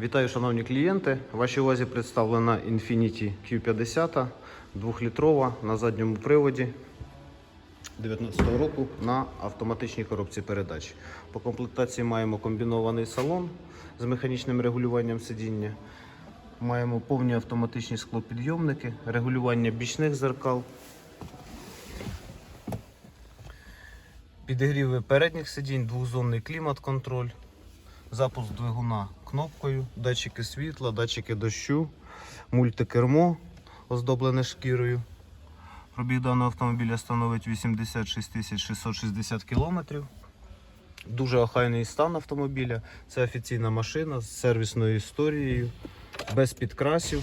Вітаю, шановні клієнти. Вашій увазі представлена Infiniti Q50 2-літрова на задньому приводі 2019 року на автоматичній коробці передач. По комплектації маємо комбінований салон з механічним регулюванням сидіння. Маємо повні автоматичні склопідйомники, регулювання бічних зеркал, підігріви передніх сидінь, двохзонний клімат-контроль, запуск двигуна кнопкою, датчики світла, датчики дощу, мультикермо оздоблене шкірою. Пробіг даного автомобіля становить 86 660 км. Дуже охайний стан автомобіля. Це офіційна машина з сервісною історією, без підкрасів.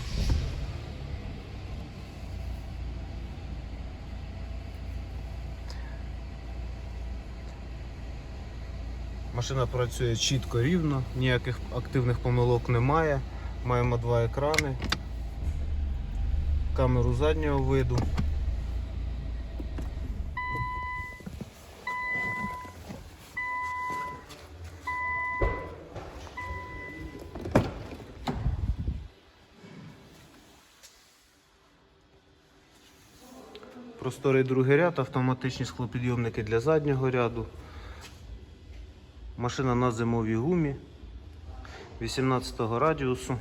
Машина працює чітко рівно, ніяких активних помилок немає. Маємо два екрани, камеру заднього виду. Просторий другий ряд, автоматичні склопідйомники для заднього ряду. Машина на зимовій гумі 18 радіусу.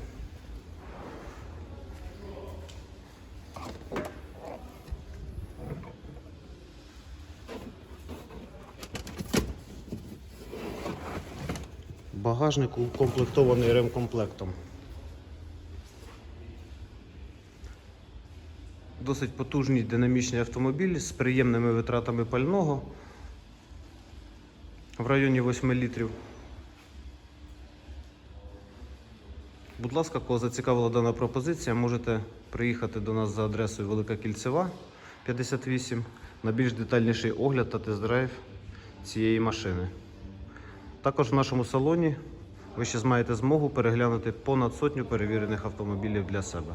Багажник укомплектований ремкомплектом. Досить потужний динамічний автомобіль з приємними витратами пального в районі 8 літрів. Будь ласка, кого зацікавила дана пропозиція, можете приїхати до нас за адресою Велика Кільцева 58 на більш детальніший огляд та тест-драйв цієї машини. Також в нашому салоні ви ще маєте змогу переглянути понад сотню перевірених автомобілів для себе.